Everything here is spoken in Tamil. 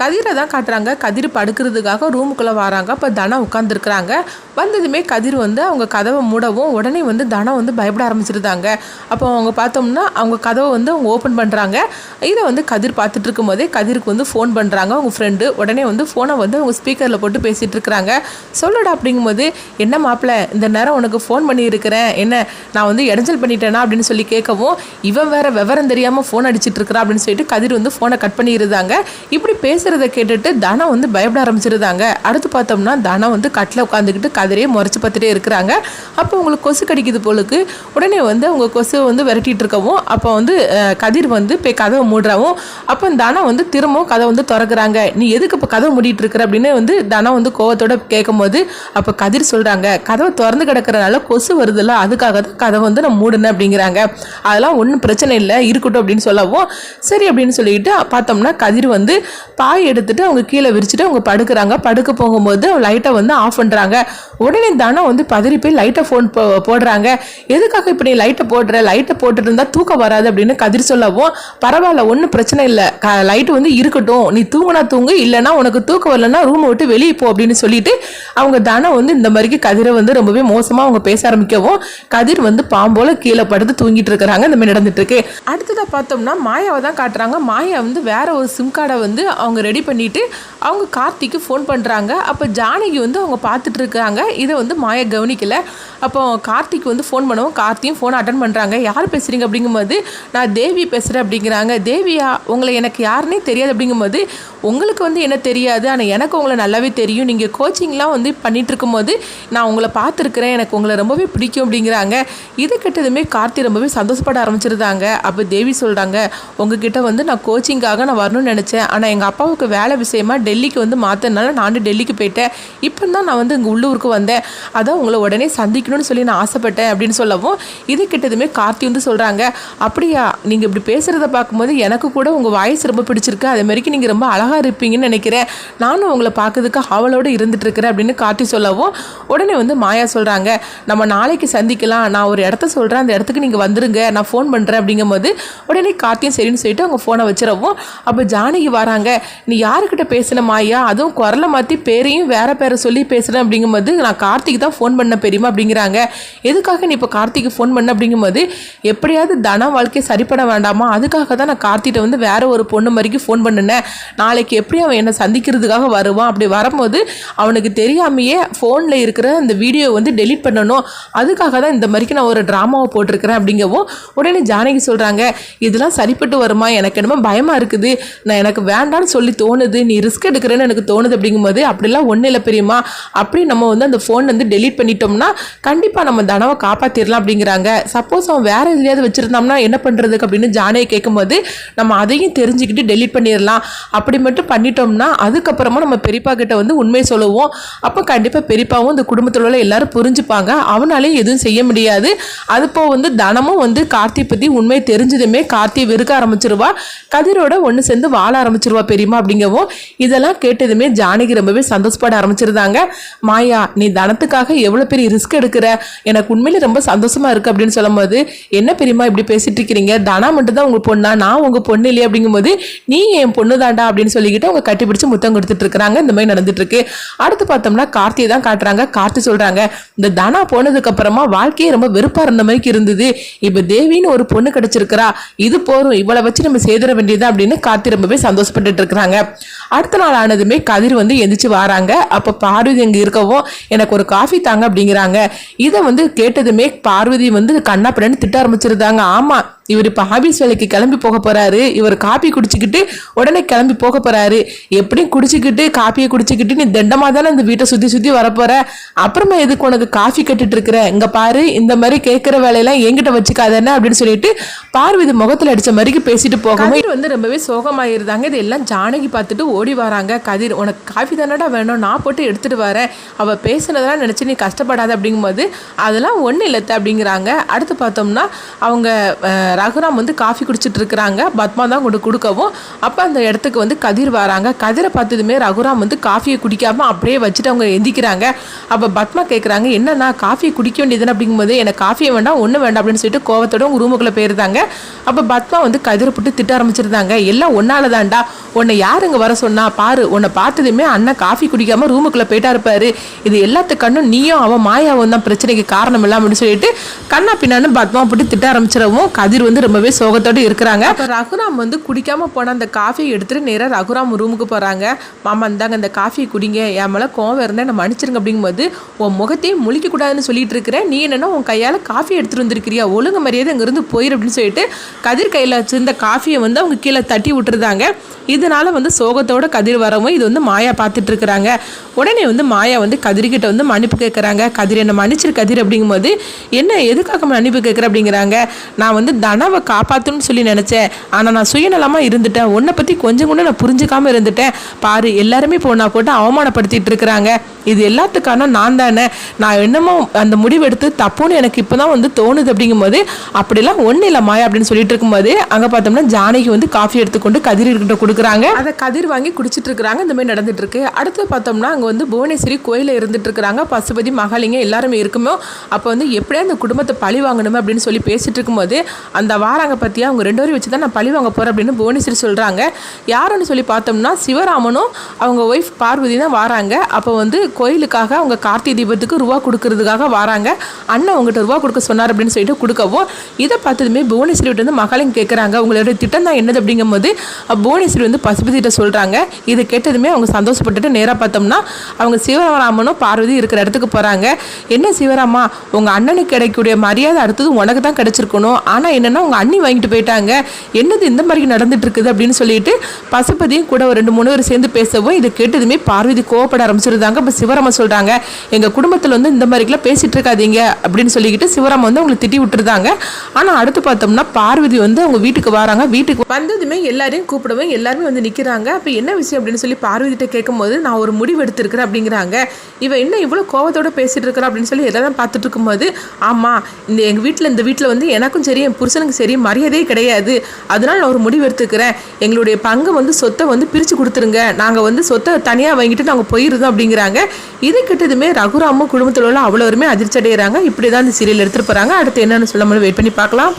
கதிரை தான் காட்டுறாங்க. கதிர் படுக்கிறதுக்காக ரூமுக்குள்ளே வராங்க. அப்போ தனம் உட்காந்துருக்குறாங்க வந்ததுமே கதிர் வந்து அவங்க கதவை மூடவும் உடனே வந்து தனம் வந்து பயப்பட ஆரம்பிச்சிருந்தாங்க. அப்போ அவங்க பார்த்தோம்னா அவங்க கதவை வந்து அவங்க ஓப்பன் பண்ணுறாங்க இதை வந்து கதிர் பார்த்துட்டு இருக்கும்போதே கதிருக்கு வந்து ஃபோன் பண்ணுறாங்க அவங்க ஃப்ரெண்டு உடனே வந்து ஃபோனை வந்து அவங்க ஸ்பீக்கரில் போட்டு பேசிகிட்டு இருக்கிறாங்க சொல்லுடா அப்படிங்கும்போது என்ன மாப்பிள்ள இந்த நேரம் உனக்கு ஃபோன் பண்ணியிருக்கிறேன். என்ன நான் வந்து இடைஞ்சல் பண்ணிட்டேனா? அப்படின்னு சொல்லி கேட்கவும் இவன் வேற விவரம் தெரியாமல் ஃபோன் அடிச்சிட்டு இருக்கிறா அப்படின்னு சொல்லிட்டு கதிர் வந்து ஃபோனை கட் பண்ணியிருந்தாங்க. இப்படி பேசுகிறத கேட்டுட்டு தனம் வந்து பயப்பட ஆரம்பிச்சிருந்தாங்க. அடுத்து பார்த்தோம்னா தனம் வந்து கட்டில் உட்காந்துக்கிட்டு கதிரையே முறைச்சி பார்த்துட்டே இருக்கிறாங்க. அப்போ உங்களுக்கு கொசு கடிக்குது போலுக்கு உடனே வந்து அவங்க கொசுவை வந்து விரட்டிட்டு இருக்கவும் அப்போ வந்து கதிர் வந்து போய் கதவை மூடுறவும் அப்போ தனம் வந்து திரும்பவும் கதை வந்து திறக்கிறாங்க. நீ எதுக்கு இப்போ கதவை மூடிட்டு இருக்கிற அப்படின்னு வந்து தனம் வந்து கோவத்தோட கேட்கும்போது அப்போ கதிர் சொல்கிறாங்க கதவை திறந்து கிடக்கிறனால கொசு வருதுல்ல அதுக்காக தான் கதவை வந்து நான் மூடினேன் அப்படிங்கிறாங்க. அதெல்லாம் ஒன்றும் பிரச்சனை இல்லை இருக்கட்டும் அப்படின்னு சொல்லவும் சரி அப்படின்னு சொல்லிட்டு பார்த்தோம்னா கதிர் வந்து பா காய் எடுத்துட்டு அவங்க கீழே விரிச்சுட்டு அவங்க படுக்கிறாங்க. படுக்க போகும்போது லைட்டை வந்து ஆஃப் பண்ணுறாங்க உடனே தனம் வந்து பதறி போய் லைட்டை ஃபோன் போ போடுறாங்க. எதுக்காக இப்படி லைட்டை போடுற? லைட்டை போட்டுட்டு இருந்தால் தூக்கம் வராது அப்படின்னு கதிர் சொல்லவும் பரவாயில்ல ஒன்றும் பிரச்சனை இல்லை. க லைட் வந்து இருக்கட்டும். நீ தூங்கினா தூங்கு இல்லைனா உனக்கு தூக்கம் வரலன்னா ரூமை விட்டு வெளியே போ அப்படின்னு சொல்லிட்டு அவங்க தானே வந்து இந்த மாதிரிக்கு கதிரை வந்து ரொம்பவே மோசமாக அவங்க பேச ஆரம்பிக்கவும் கதிர் வந்து பாம்போல கீழே படுத்து தூங்கிட்டு இருக்கிறாங்க. இந்த மாதிரி நடந்துட்டு இருக்கு. அடுத்ததாக பார்த்தோம்னா மாயாவை தான் காட்டுறாங்க. மாயா வந்து வேற ஒரு சிம் கார்டை வந்து அவங்க ரெடி பண்ணிவிட்டு அவங்க கார்த்திக்கு ஃபோன் பண்ணுறாங்க அப்போ ஜானகி வந்து அவங்க பார்த்துட்டு இருக்காங்க. இதை வந்து மாயா கவனிக்கலை. அப்போ கார்த்திக் வந்து ஃபோன் பண்ணவும் கார்த்தியும் ஃபோன் அட்டன் பண்ணுறாங்க யார் பேசுகிறீங்க அப்படிங்கும்போது நான் தேவி பேசுகிறேன் அப்படிங்கிறாங்க. தேவியா உங்களை எனக்கு யாருன்னே தெரியாது அப்படிங்கும்போது உங்களுக்கு வந்து என்ன தெரியாது. ஆனால் எனக்கு உங்களை நல்லாவே தெரியும். நீங்கள் கோச்சிங்லாம் வந்து பண்ணிட்டு இருக்கும்போது நான் உங்களை பார்த்துருக்குறேன். எனக்கு உங்களை ரொம்பவே பிடிக்கும் அப்படிங்கிறாங்க. இது கிட்டதுமே கார்த்தி ரொம்பவே சந்தோஷப்பட ஆரம்பிச்சிருந்தாங்க. அப்போ தேவி சொல்கிறாங்க உங்ககிட்ட வந்து நான் கோச்சிங்காக நான் வரணும்னு நினச்சேன். ஆனால் எங்கள் அம்மாவுக்கு வேலை விஷயமா டெல்லிக்கு வந்து மாற்றினால நானும் டெல்லிக்கு போயிட்டேன். இப்போ தான் நான் வந்து இங்கே உள்ளூருக்கு வந்தேன். அதான் உங்களை உடனே சந்திக்கணும்னு சொல்லி நான் ஆசைப்பட்டேன் அப்படின்னு சொல்லவும் இது கிட்டதுமே கார்த்தி வந்து சொல்கிறாங்க அப்படியா நீங்கள் இப்படி பேசுகிறத பார்க்கும்போது எனக்கு கூட உங்கள் வாய்ஸ் ரொம்ப பிடிச்சிருக்கு. அதே மாதிரிக்கு நீங்கள் ரொம்ப அழகாக இருப்பீங்கன்னு நினைக்கிறேன். நானும் உங்களை பார்க்கறதுக்கு அவளோடு இருந்துட்டு இருக்கிறேன் அப்படின்னு கார்த்தி சொல்லவும் உடனே வந்து மாயா சொல்கிறாங்க நம்ம நாளைக்கு சந்திக்கலாம். நான் ஒரு இடத்த சொல்கிறேன் அந்த இடத்துக்கு நீங்கள் வந்துருங்க. நான் ஃபோன் பண்ணுறேன் அப்படிங்கும்போது உடனே கார்த்தியும் சரின்னு சொல்லிட்டு அவங்க ஃபோனை வச்சிடவும் அப்போ ஜானகி வராங்க. நீ யாருக்கிட்ட பேசின மாயா அதுவும் குரலை மாற்றி பேரையும் வேற பேரை சொல்லி பேசுகிறேன் அப்படிங்கும்போது நான் கார்த்திக் தான் ஃபோன் பண்ண பெரியமா அப்படிங்கிறாங்க. எதுக்காக நீ இப்போ கார்த்திக்கு ஃபோன் பண்ண அப்படிங்கும்போது எப்படியாவது தன வாழ்க்கை சரிப்பட வேண்டாமா? அதுக்காக தான் நான் கார்த்திகிட்ட வந்து வேற ஒரு பொண்ணு மாதிரிக்கு ஃபோன் பண்ணினேன். நாளைக்கு எப்படி அவன் என்னை சந்திக்கிறதுக்காக வருவான்? அப்படி வரும்போது அவனுக்கு தெரியாமையே ஃபோனில் இருக்கிற அந்த வீடியோ வந்து டெலீட் பண்ணணும். அதுக்காக தான் இந்த மாதிரிக்கு நான் ஒரு ட்ராமாவை போட்டிருக்கிறேன் அப்படிங்கவும் உடனே ஜானகி சொல்கிறாங்க இதெல்லாம் சரிப்பட்டு வருமா? எனக்கு என்னமோ பயமாக இருக்குது. நான் எனக்கு வேண்டாம்னு சொல்லி தோணுது நீ ரிஸ்க் எடுக்கிறேன்னு எனக்கு தோணுது அப்படிங்கும்போது அப்படிலாம் ஒன்றும் இல்லை பெரியம்மா. அப்படி நம்ம வந்து அந்த ஃபோன் வந்து டெலீட் பண்ணிட்டோம்னா கண்டிப்பாக நம்ம தனவை காப்பாற்றிடலாம் அப்படிங்கிறாங்க. சப்போஸ் அவன் வேற எதுலையாவது வச்சுருந்தோம்னா என்ன பண்ணுறதுக்கு அப்படின்னு ஜானகி கேட்கும்போது நம்ம அதையும் தெரிஞ்சுக்கிட்டு டெலீட் பண்ணிடலாம். அப்படி மட்டும் பண்ணிட்டோம்னா அதுக்கப்புறமா நம்ம பெரியப்பா கிட்ட வந்து உண்மை சொல்லுவோம். அப்போ கண்டிப்பாக பெரியப்பாவும் இந்த குடும்பத்தில் உள்ள எல்லாரும் புரிஞ்சுப்பாங்க. அவனாலையும் எதுவும் செய்ய முடியாது. அது போக வந்து தனமும் வந்து கார்த்தி பற்றி உண்மை தெரிஞ்சதுமே கார்த்தியை வெறுக்க ஆரம்பிச்சிருவா. கதிரோட ஒன்று சேர்ந்து வாழ ஆரம்பிச்சிருவா பெரியம்மா அப்படிங்கவும் இதெல்லாம் கேட்டதுமே ஜானகி ரொம்பவே சந்தோஷப்பட ஆரம்பிச்சிருந்தாங்க. மாயா நீ தனத்துக்காக எவ்வளோ பெரிய ரிஸ்க் எடுக்கிற? எனக்கு உண்மையிலே ரொம்ப சந்தோஷமா இருக்கு அப்படின்னு சொல்லும்போது என்ன பெரியம்மா இப்படி பேசிட்டு இருக்கிறீங்க தனா மட்டும் தான் உங்க பொண்ணா? நான் உங்க பொண்ணு இல்லையே? அப்படிங்கும்போது நீ என் பொண்ணு தாண்டா அப்படின்னு சொல்லிக்கிட்டு அவங்க கட்டிப்பிடிச்சு முத்தம் கொடுத்துட்டு இருக்கிறாங்க இந்த மாதிரி நடந்துட்டு இருக்கு அடுத்து பார்த்தோம்னா கார்த்தியை தான் காட்டுறாங்க. கார்த்தி சொல்றாங்க இந்த தனா போனதுக்கு அப்புறமா வாழ்க்கையே ரொம்ப வெறுப்பா இருந்த மாதிரி இருந்தது. இப்ப தேவின்னு ஒரு பொண்ணு கிடைச்சிருக்கிறா. இது போதும். இவளை வச்சு நம்ம செய்திட வேண்டியதா அப்படின்னு கார்த்தி ரொம்பவே சந்தோஷப்பட்டுட்டு இருக்கிறாங்க அடுத்த நாள் ஆனதுமே கதிர் வந்து எந்திரிச்சு வராங்க. அப்போ பார்வதி அங்கே இருக்கவும் எனக்கு ஒரு காஃபி தாங்க அப்படிங்கிறாங்க. இதை வந்து கேட்டதுமே பார்வதி வந்து கண்ணா பிள்ளைன்னு திட்ட ஆரம்பிச்சிருந்தாங்க. ஆமாம் இவர் இப்போ ஆபீஸ் வேலைக்கு கிளம்பி போக போகிறாரு இவர் காப்பி குடிச்சிக்கிட்டு உடனே கிளம்பி போக போகிறாரு எப்படியும் குடிச்சுக்கிட்டு காப்பியை குடிச்சிக்கிட்டு நீ தண்டமா தானே அந்த வீட்டை சுற்றி சுற்றி வரப்போகிற அப்புறமா எதுக்கு உனக்கு காஃபி கட்டிட்டு இருக்கிற? இங்கே பாரு இந்த மாதிரி கேட்குற வேலையெல்லாம் என்கிட்ட வச்சுக்காதேன்னு அப்படின்னு சொல்லிட்டு பார்வதி முகத்தில் அடித்த மாதிரிக்கு பேசிட்டு போகாம வந்து ரொம்பவே சோகமாயிருந்தாங்க. இது எல்லாம் ஜானகி பார்த்துட்டு ஓடி வராங்க. கதிர் உனக்கு காஃபி தானடா வேணும்? நான் போட்டு எடுத்துகிட்டு வரேன். அவள் பேசுனதெல்லாம் நினச்சி நீ கஷ்டப்படாத அப்படிங்கும்போது அதெல்லாம் ஒன்றும் இல்லத்த அப்படிங்கிறாங்க. அடுத்து பார்த்தோம்னா அவங்க ரகுராம் வந்து காஃபி குடிச்சிட்டு இருக்கிறாங்க. பத்மா தான் கொண்டு கொடுக்கவும். அப்போ அந்த இடத்துக்கு வந்து கதிர் வராங்க. கதிரை பார்த்ததுமே ரகுராம் வந்து காஃபியை குடிக்காமல் அப்படியே வச்சுட்டு அவங்க எந்திக்கிறாங்க. அப்போ பத்மா கேட்குறாங்க என்னன்னா காஃபியை குடிக்க வேண்டியதுன்னு? அப்படிங்கும்போது எனக்கு காஃபியை வேண்டாம் ஒன்றும் வேண்டாம் அப்படின்னு சொல்லிட்டு கோவத்தோட உங்க ரூமுக்குள்ளே போயிருந்தாங்க. அப்போ பத்மா வந்து கதிரை போட்டு திட்ட ஆரம்பிச்சிருந்தாங்க. எல்லாம் ஒன்னால் தான்டா. உன்னை யாருங்க வர சொன்னா? பாரு உன்னை பார்த்ததுமே அண்ணன் காஃபி குடிக்காமல் ரூமுக்குள்ளே போயிட்டா இருப்பாரு இது எல்லாத்துக்கண்ணும் நீயும் அவன் மாயாவும் தான் பிரச்சனைக்கு காரணம் இல்லாமல் அப்படின்னு சொல்லிட்டு கண்ணா பின்னான்னு பத்மா போட்டு திட்ட ஆரம்பிச்சிடவும் கதிர் வந்து ரொம்பவே சோகத்தோட இருக்கிறாங்க. அப்போ ரகுராம் வந்து குடிக்காம போன அந்த காஃபியை எடுத்துட்டு நேராக ரகுராம் ரூமுக்கு போறாங்க. மாமா இந்தாங்க இந்த காஃபியை குடிங்க. என் மேலே கோவம் இருந்தால் என்ன மன்னிச்சிருங்க அப்படிங்கும்போது உன் முகத்தையும் முழிக்க கூடாதுன்னு சொல்லிட்டு இருக்கிறேன். நீ என்னன்னா உன் கையால் காஃபி எடுத்துட்டு வந்திருக்கிறியா? ஒழுங்கு மரியாதை இங்கிருந்து போயிரு அப்படின்னு சொல்லிட்டு கதிர் கையில் வச்சிருந்த காஃபியை வந்து அவங்க கீழே தட்டி விட்டுருந்தாங்க. இதனால வந்து சோகத்தோட கதிர் வரவும் இது வந்து மாயா பார்த்துட்டு இருக்கிறாங்க. உடனே வந்து மாயா வந்து கதிர்கிட்ட வந்து மன்னிப்பு கேட்குறாங்க கதிர் என்ன மன்னிச்சிரு கதிர் அப்படிங்கும்போது என்ன எதுக்காக மன்னிப்பு கேட்குற அப்படிங்கிறாங்க. நான் வந்து தனாவை காப்பாற்றணும்னு சொல்லி நினச்சேன். ஆனால் நான் சுயநலமாக இருந்துட்டேன். உன்னை பற்றி கொஞ்சம் கூட நான் புரிஞ்சுக்காமல் இருந்துட்டேன். பாரு எல்லாருமே இப்போ நான் போட்டு அவமானப்படுத்திட்டு இருக்கிறாங்க. இது எல்லாத்துக்கான நான் தானே. நான் என்னமோ அந்த முடிவெடுத்து தப்புன்னு எனக்கு இப்போ தான் வந்து தோணுது. அப்படிங்கும்போது அப்படிலாம் ஒன்றும் இல்லை மாயா அப்படின்னு சொல்லிட்டு இருக்கும்போது அங்கே பார்த்தோம்னா ஜானகி வந்து காஃபி எடுத்துக்கொண்டு கதிர் கிட்ட கொடுக்குறாங்க. அதை கதிர் வாங்கி குடிச்சிட்டு இருக்கிறாங்க. இந்த மாதிரி நடந்துட்டு இருக்கு. அடுத்து பார்த்தோம்னா அங்கே வந்து புவனேஸ்வரி கோயிலில் இருந்துட்டு இருக்கிறாங்க பசுபதி மகாலிங்க எல்லாருமே இருக்குமோ அப்போ வந்து எப்படியா அந்த குடும்பத்தை பழி வாங்கணுமே அப்படின்னு சொல்லி பேசிட்டு இருக்கும்போது அந்த வாராங்க பற்றியா அவங்க ரெண்டு பேரும் வச்சு தான் நான் பழி வாங்க போகிறேன் அப்படின்னு புவனேஸ்வரி சொல்கிறாங்க யாருன்னு சொல்லி பார்த்தோம்னா சிவராமனும் அவங்க ஒய்ஃப் பார்வதி தான் வாராங்க. அப்போ வந்து கோயிலுக்காக அவங்க கார்த்திகை தீபத்துக்கு ரூபா கொடுக்கறதுக்காக வராங்க. அண்ணன் அவங்ககிட்ட ரூபா கொடுக்க சொன்னார் அப்படின்னு சொல்லிட்டு கொடுக்கவும் இதை பார்த்ததுமே புவனேஸ்வரி வந்து மகளையும் கேட்குறாங்க உங்களோட திட்டம் தான் என்னது அப்படிங்கும்போது புவனேஸ்வரி வந்து பசுபதிட்ட சொல்கிறாங்க இது கேட்டதுமே அவங்க சந்தோஷப்பட்டுட்டு நேராக பார்த்தோம்னா அவங்க சிவராமனும் பார்வதி இருக்கிற இடத்துக்கு போகிறாங்க என்ன சிவராமா உங்கள் அண்ணனுக்கு கிடைக்கக்கூடிய மரியாதை அடுத்தது உனக்கு தான் கிடச்சிருக்கணும். ஆனால் என்னென்னா உங்கள் அண்ணி வாங்கிட்டு போயிட்டாங்க. என்னது இந்த மாதிரி நடந்துட்டு இருக்குது அப்படின்னு சொல்லிட்டு பசுபதியும் கூட ஒரு ரெண்டு மூணு பேர் சேர்ந்து பேசவும் இதை கேட்டதுமே பார்வதி கோவப்பட ஆரம்பிச்சிருந்தாங்க. இப்போ சிவராம சொல்கிறாங்க எங்கள் குடும்பத்தில் வந்து இந்த மாதிரிலாம் பேசிகிட்டு இருக்காதீங்க. அப்படின்னு சொல்லிக்கிட்டு சிவராம வந்து அவங்களை திட்டி விட்டுருந்தாங்க. ஆனால் அடுத்து பார்த்தோம்னா பார்வதி வந்து அவங்க வீட்டுக்கு வராங்க. வீட்டுக்கு வந்ததுமே எல்லாரையும் கூப்பிடவும் எல்லாருமே வந்து நிற்கிறாங்க அப்போ என்ன விஷயம் அப்படின்னு சொல்லி பார்வதிட்ட கேட்கும்போது நான் ஒரு முடிவு எடுத்திருக்கிறேன் அப்படிங்கிறாங்க. இவ என்ன இவ்வளோ கோவத்தோட பேசிட்டு இருக்கிறா அப்படின்னு சொல்லி எல்லாரும் பார்த்துட்டு இருக்கும்போது ஆமாம் இந்த எங்கள் வீட்டில் இந்த வீட்டில் வந்து எனக்கும் சரி என் புருஷனுக்கு சரி மரியாதையே கிடையாது. அதனால நான் ஒரு முடிவு எடுத்துக்கிறேன் எங்களுடைய பங்கு வந்து சொத்தை வந்து பிரித்து கொடுத்துருங்க. நாங்கள் வந்து சொத்தை தனியாக வாங்கிட்டு நாங்கள் போயிருந்தோம் அப்படிங்கிறாங்க. இது கிட்டதுமே ரகுராமும் குடும்பத்தில் உள்ள அவ்வளோருமே அதிர்ச்சி அடைகிறாங்க இப்படி தான் இந்த சீரியல் எடுத்துகிட்டு போகிறாங்க அடுத்து என்னன்னு சொல்ல வெயிட் பண்ணி பார்க்கலாம்.